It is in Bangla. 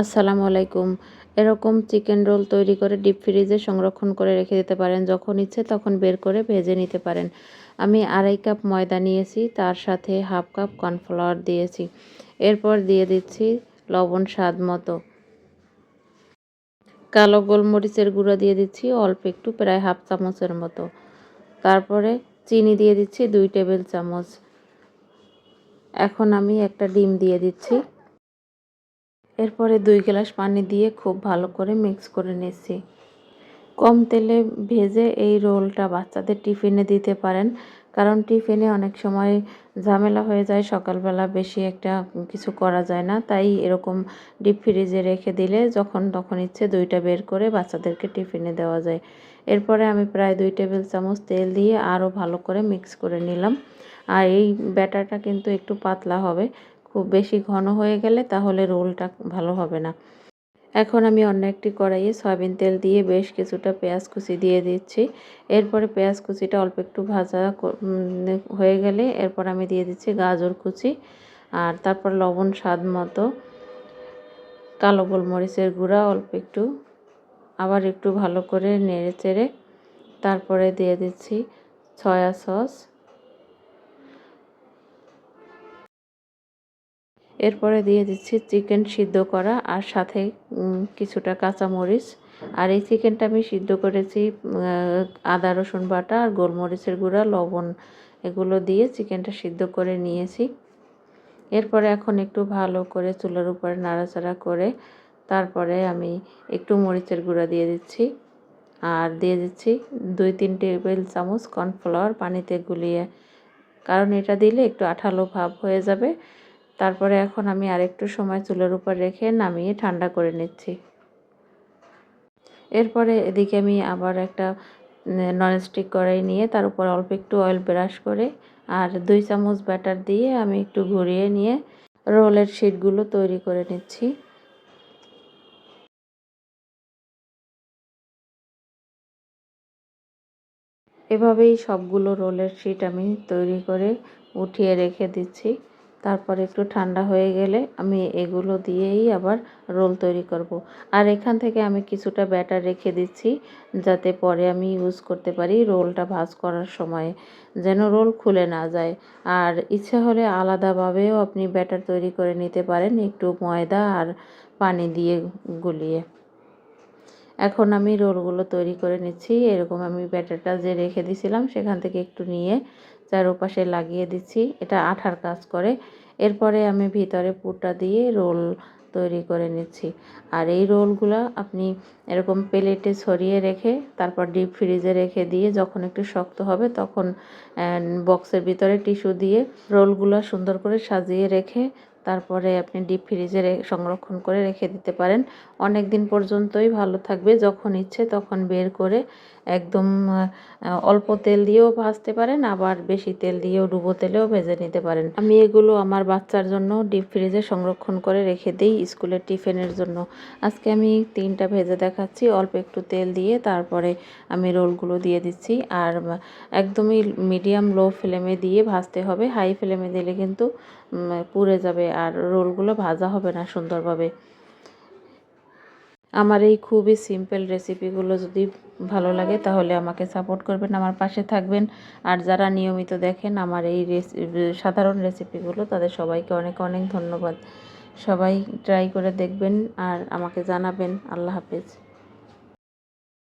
আসসালামু আলাইকুম। এরকম চিকেন রোল তৈরি করে ডিপ ফ্রিজে সংরক্ষণ করে রেখে দিতে পারেন। যখন ইচ্ছে তখন বের করে ভেজে নিতে পারেন। আমি আড়াই কাপ ময়দা নিয়েছি, তার সাথে হাফ কাপ কর্নফ্লাওয়ার দিয়েছি। এরপর দিয়ে দিচ্ছি লবণ স্বাদ মতো। কালো গোলমরিচের গুঁড়ো দিয়ে দিচ্ছি, অল্প একটু, প্রায় হাফ চামচের মতো। তারপরে চিনি দিয়ে দিচ্ছি দুই টেবিল চামচ। এখন আমি একটা ডিম দিয়ে দিচ্ছি। এরপরে দুই গ্লাস পানি দিয়ে খুব ভালো করে মিক্স করে নিচ্ছি। কম তেলে ভেজে এই রোলটা বাচ্চাদের টিফিনে দিতে পারেন, কারণ টিফিনে অনেক সময় ঝামেলা হয়ে যায়, সকালবেলা বেশি একটা কিছু করা যায় না, তাই এরকম ডিপ ফ্রিজে রেখে দিলে যখন তখন ইচ্ছে দুইটা বের করে বাচ্চাদেরকে টিফিনে দেওয়া যায়। এরপরে আমি প্রায় দুই টেবিল চামচ তেল দিয়ে আরও ভালো করে মিক্স করে নিলাম। আর এই ব্যাটারটা কিন্তু একটু পাতলা হবে খুব বেশি ঘন হয়ে গেলে তাহলে রোলটা ভালো হবে না। এখন আমি অন্য একটি কড়াইয়ে সয়াবিন তেল দিয়ে বেশ কিছুটা পেঁয়াজ কুচি দিয়ে দিচ্ছি। এরপরে পেঁয়াজ কুচিটা অল্প একটু ভাজা হয়ে গেলে এরপর আমি দিয়ে দিচ্ছি গাজর কুচি আর তারপর লবণ স্বাদ মতো, কালো গোলমরিচের গুঁড়া অল্প একটু, আবার একটু ভালো করে নেড়ে চেড়ে তারপরে দিয়ে দিচ্ছি সয়া সস। এরপরে দিয়ে দিচ্ছি চিকেন সিদ্ধ করা আর সাথে কিছুটা কাঁচামরিচ। আর এই চিকেনটা আমি সিদ্ধ করেছি আদা, রসুন বাটা আর গোলমরিচের গুঁড়া, লবণ, এগুলো দিয়ে চিকেনটা সিদ্ধ করে নিয়েছি। এরপরে এখন একটু ভালো করে চুলার উপরে নাড়াচাড়া করে তারপরে আমি একটু মরিচের গুঁড়া দিয়ে দিচ্ছি। আর দিয়ে দিচ্ছি দুই, তিন টেবিল চামচ কর্নফ্লাওয়ার পানিতে গুলিয়ে, কারণ এটা দিলে একটু আঠালো ভাব হয়ে যাবে। তারপরে এখন আমি আরেকটু সময় চুলের উপর রেখে নামিয়ে ঠান্ডা করে নিচ্ছি। এরপরে এদিকে আমি আবার একটা ননস্টিক কড়াই নিয়ে তার উপর অল্প একটু অয়েল ব্রাশ করে আর দুই চামচ ব্যাটার দিয়ে আমি একটু ঘুরিয়ে নিয়ে রোলের শিটগুলো তৈরি করে নিচ্ছি। এভাবেই সবগুলো রোলের শিট আমি তৈরি করে উঠিয়ে রেখে দিচ্ছি। তারপর একটু ঠান্ডা হয়ে গেলে আমি এগুলো দিয়েই আবার রোল তৈরি করব। আর এখান থেকে আমি কিছুটা ব্যাটার রেখে দিচ্ছি, যাতে পরে আমি ইউজ করতে পারি রোলটা ভাজ করার সময়, যেন রোল খুলে না যায় আর ইচ্ছে হলে আলাদাভাবেও আপনি ব্যাটার তৈরি করে নিতে পারেন একটু ময়দা আর পানি দিয়ে গুলিয়ে এখন আমি রোলগুলো তৈরি করে নিচ্ছি, এরকম আমি ব্যাটারটা যে রেখে দিয়েছিলাম সেখান থেকে একটু নিয়ে চারোপাশে লাগিয়ে দিচ্ছি। এটা আঠার কাজ করে। এরপরে আমি ভিতরে পুরটা দিয়ে রোল তৈরি করে নিচ্ছি। আর এই রোলগুলো আপনি এরকম প্লেটে ছড়িয়ে রেখে, তারপর ডিপ ফ্রিজে রেখে দিয়ে যখন একটু শক্ত হবে তখন বক্সের ভিতরে টিস্যু দিয়ে রোলগুলো সুন্দর করে সাজিয়ে রেখে তারপরে আপনি ডিপ ফ্রিজে সংরক্ষণ করে রেখে দিতে পারেন। অনেক দিন পর্যন্তই ভালো থাকবে। যখন ইচ্ছে তখন বের করে একদম অল্প তেল দিয়েও ভাজতে পারেন, আবার বেশি তেল দিয়েও ডুবো তেলেও ভেজে নিতে পারেন। আমি এগুলো আমার বাচ্চার জন্য ডিপ ফ্রিজে সংরক্ষণ করে রেখে দিই স্কুলের টিফিনের জন্য। আজকে আমি তিনটা ভেজে দেখাচ্ছি। অল্প একটু তেল দিয়ে তারপরে আমি রোলগুলো দিয়ে দিচ্ছি। আর একদমই মিডিয়াম লো ফ্লেমে দিয়ে ভাজতে হবে। হাই ফ্লেমে দিলে কিন্তু পুড়ে যাবে আর রোলগুলো ভাজা হবে না সুন্দরভাবে। আমার এই খুবই সিম্পল রেসিপিগুলো যদি ভালো লাগে তাহলে আমাকে সাপোর্ট করবেন, আমার পাশে থাকবেন। আর যারা নিয়মিত দেখেন আমার এই সাধারণ রেসিপিগুলো তাদের সবাইকে অনেক অনেক ধন্যবাদ। সবাই ট্রাই করে দেখবেন আর আমাকে জানাবেন। আল্লাহ হাফেজ।